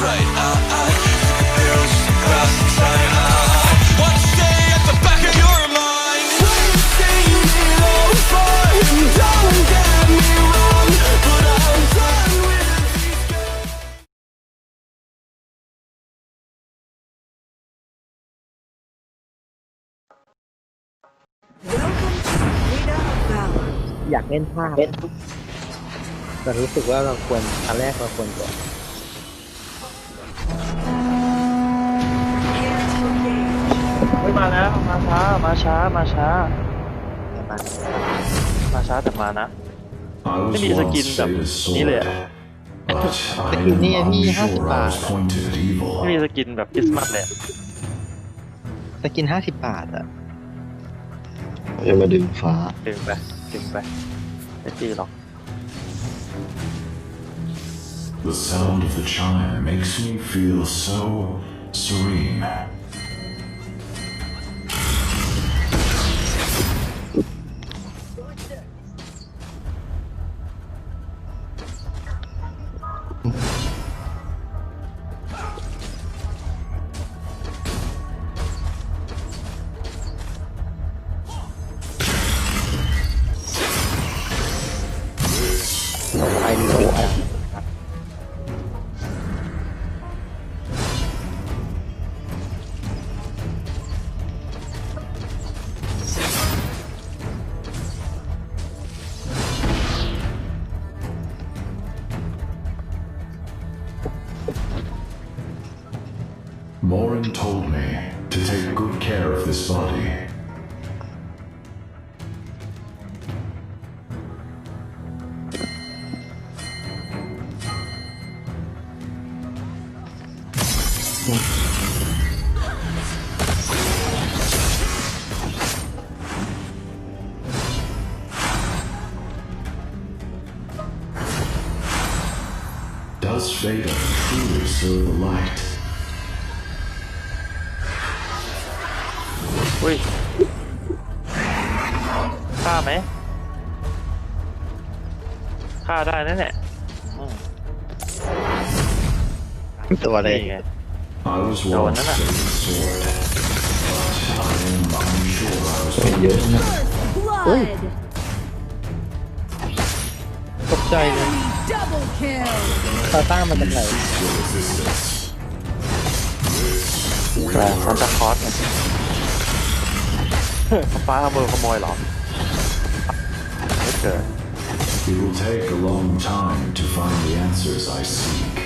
อยากเล่นภาพแต่รู้สึกว่าเราควรอันแรกเราควรก่อน ยมาแล้วมาช้ามาช้ามาช้าประมาณมาช้าแต่มานะ I was ไม่มีสกิน once แบบ Sega's นี้เลย sword, อะ but I กินนี่ am พี่ unsure ห้าสิบบา I ท was pointed at evil. ไม่มีสกินแบบคริสต์มาสเลยอะสกินห้าสิบบาทอะจะมาดึงฟ้าดึงไปดึงไปไม่ตีหรอก The sound of the chime makes me feel so serene. Morin told me to take good care of this body. Does Veda truly serve the light? อุ้ยฆ่าไหมฆ่าได้นั่นแหละอืมตัวเลยนี่ไง I was Go once on, then. Sega's sword, but I am unsure I was เยอะนะ Blood. ตกใจเลย Double kill. ตาตั้งมาจากไหน your resistance. แต่ซันตาคลอสไง ฟ้าขโมยขโมยเหรอไม่เกิด It will take a long time to find the answers I seek.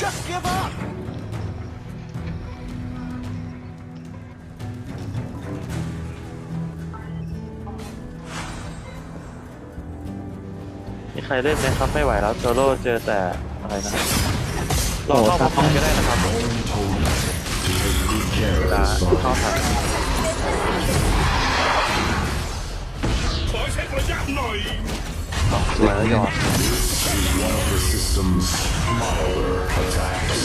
Just give up. มีใครเล่นไหมครับไม่ไหวแล้วโซโล่เจอแต่อะไรนะเราเข้ามาฟังก็ได้นะครับ Morin told me to take good care เว of ลา this เข้า body. ทันสวยแล้วยอด Is one of the system's milder attacks.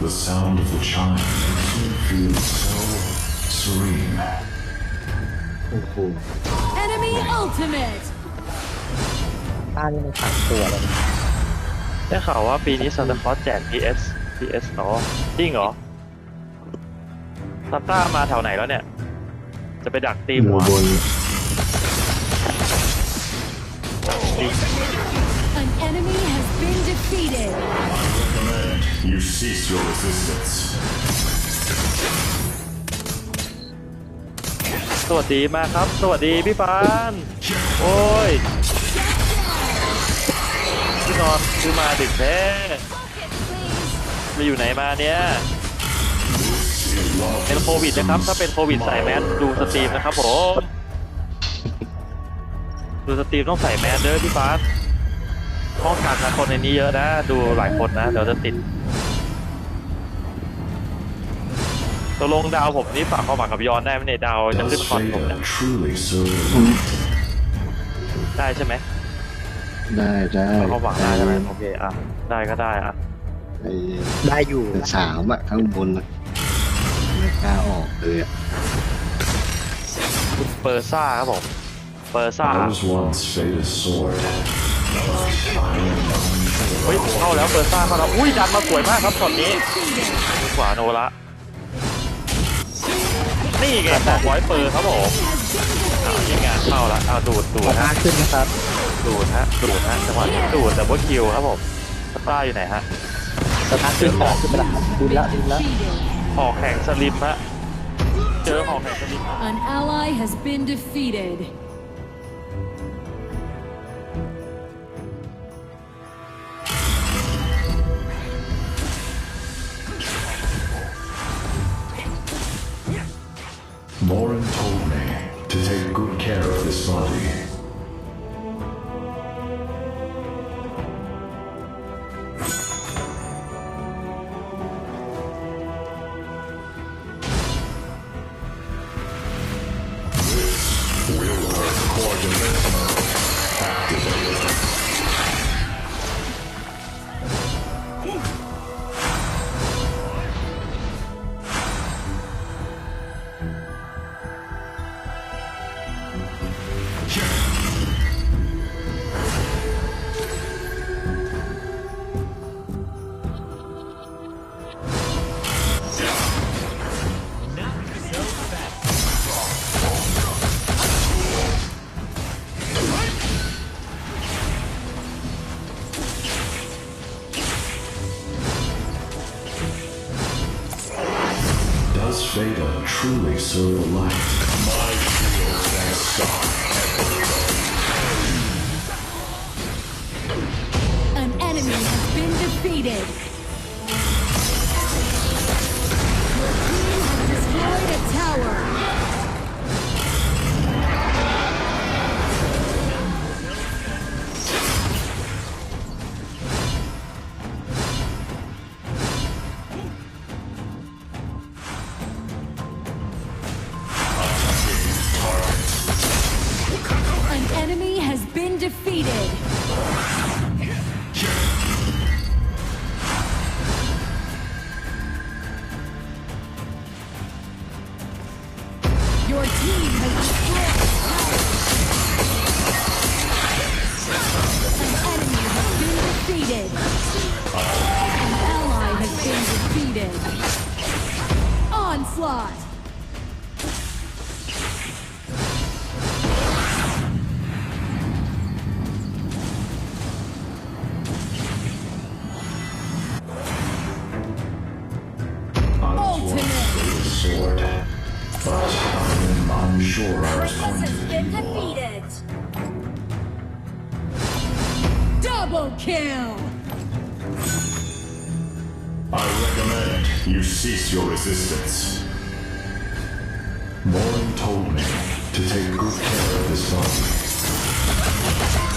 The sound of the chime makes me feel so serene. โอ้โห Enemy ultimate. ป้านี่มันสามตัวเลยนะได้ข่าวว่าปีนี้ซันตาคลอสแจก PS PS เนาะจริงเหรอซันต้ามาแถวไหนแล้วเนี่ย จะไปดักตีอหัยู่วบน An enemy has been defeated. You cease your resistance. สวัสดีมากครับ สวัสดีพี่ฟาน โอ้ยพี่ นอนคือมาดึกแท้ไปอยู่ไหนมาเนี่ยเป็นโควิดนะครับ ถ้าเป็นโควิดใส่แมสดูสตรีมนะครับผมดูสตรีมต้องใส่แมสเด้อพี่ฟาสห้องการคนในนี้เยอะนะ ดูหลายคนนะเดี๋ยวจะติดตกลงดาวผมนี่ฝากความหวังกับยอนได้ไหมเนี่ยดาวจะขึ้น Does คอนผมเนี่ย Veda truly serve the light? ได้ใช่ไหม ได้ได้ฝากความหวังได้ใช่ไหมโอเคอะได้ก็ได้อะไอ้ได้อยู่ สามอะข้างบนอะ An กล้าออกเลยอะคุณเปอร์ซ่าครับผมเปอร์ซ่า I was once Veda's sword. I am เฮ้ยเข้าแล้วเปอร์ซ่าเข้าแล้วอุ้ยดันมาสวยมากครับช็อตนี้ขวาโนละนี่ไงบอกร้อยเปอร์ครับผมอ้าวยังงานเข้าละเอาดูดดูขอดหน้าฮะขึ้นนะครับ ดูดฮะดูดฮะจังหวะนี้ดูดแต่ว่าคิวครับผมสตาร์อยู่ไหนฮะขอหน้าขึ้นขอหน้าขึ้นไปละดินแล้วดินแล้ว Defeated. หอกแข่งสลิมฮะเจอหอกแข่งสลิม An ally has been defeated. Morin told me truly serve the light? Has been defeated. Your team has destroyed. An enemy has been defeated. An ally has been defeated. Onslaught. Double kill. I recommend you cease your resistance. Morin told me to take good care of this body.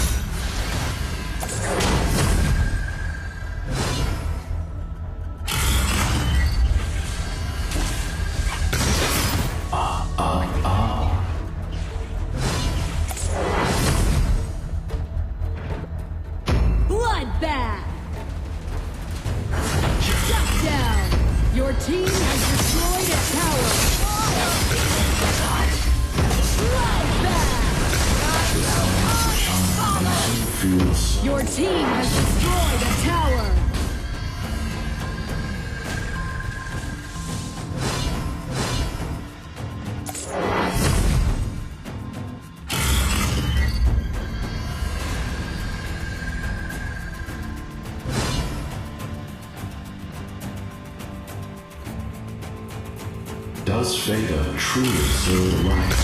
Seder truly served right.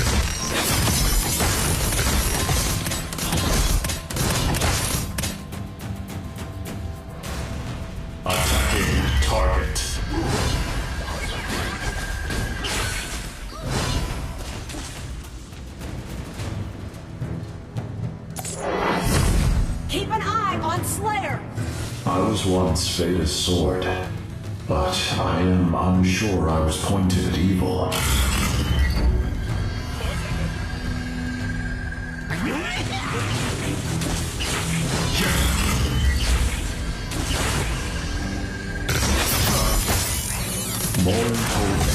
Keep an eye on Slayer! I was once Fata's sword but I am unsure I was pointed at evil. Morin told me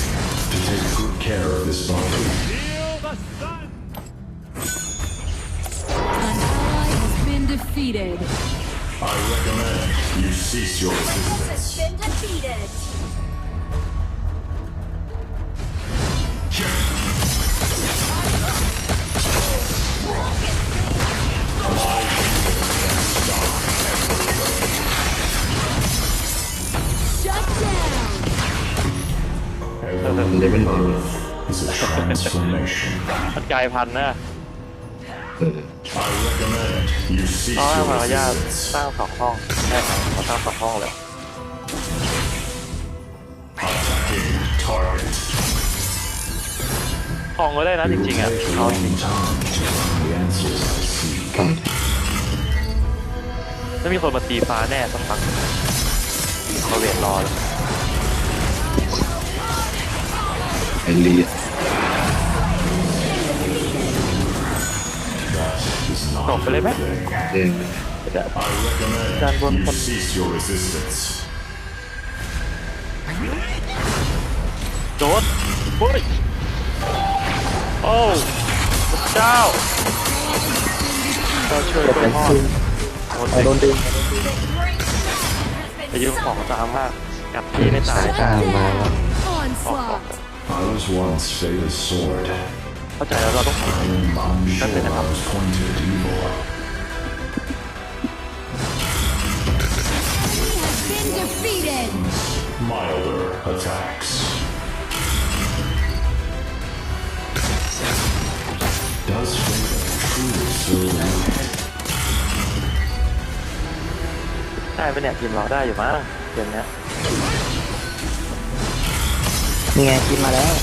to take good care of this body. An ally has been defeated. I recommend you cease your resistance. been defeated. Shut down. Every living earth is a transformation. มันกลายพันธุ์นะเออ I recommend you cease เขาให้ your มาราท resistance. สร้างสองห้องใช่ไหมเขาสร้างสองห้องเลยห้องก็ได้นะจริงๆอะเอาจริง time to find the answers I seek. ฟังไม่มีคนมาตีฟ้าแน่สักพักเขาเวียนรอแล้วไอเลีย ตกไปเลยไหม a thing. เด้ง I recommend Done one you for- cease your resistance. โดนเฮ้ยโอ้พระเจ้าเราช่วยจะตัเป็วนพ่อซึ่งโดนเอาโดนดึงไปยืมของตามมากกัดพี่ไม่ตายสายตามมาแล้วออกออก Onslaught. I was once Fata's sword. เข้าใจแล้วเราต้อง I am unsure That's I was pointed at evil. Been defeated. Milder attacks. Does Fata truly serve me? ได้ไปะเนี่ยทีมเราได้อยู่มั้งเกมเนี้ยนี่ไงกินมาแล้ว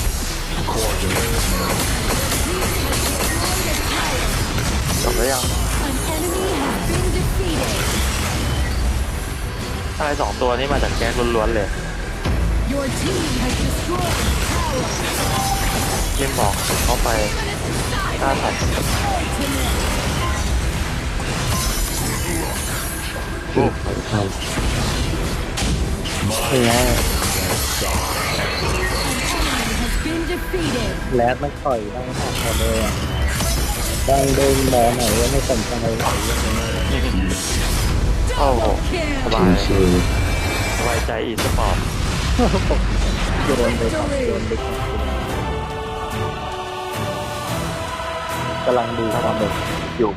บแล้วยังอะไรสองตัวนี้มาจากแก๊สล้วนๆเลย Your team has destroyed a tower. ทีมบอกเข้าไปฆ่าสัตว์เข้าเข้านี่ไง Has been defeated. แลดไม่ต่อยได้หนักหมดเลยอะ ดังเดินหมอไหนก็ไม่สนใจเลยโอ้โห Kill. สบายชื่อสบายใจอีสปอร์ตโยนไปครับโยนไปครับกำลังดูความเด็กอยู่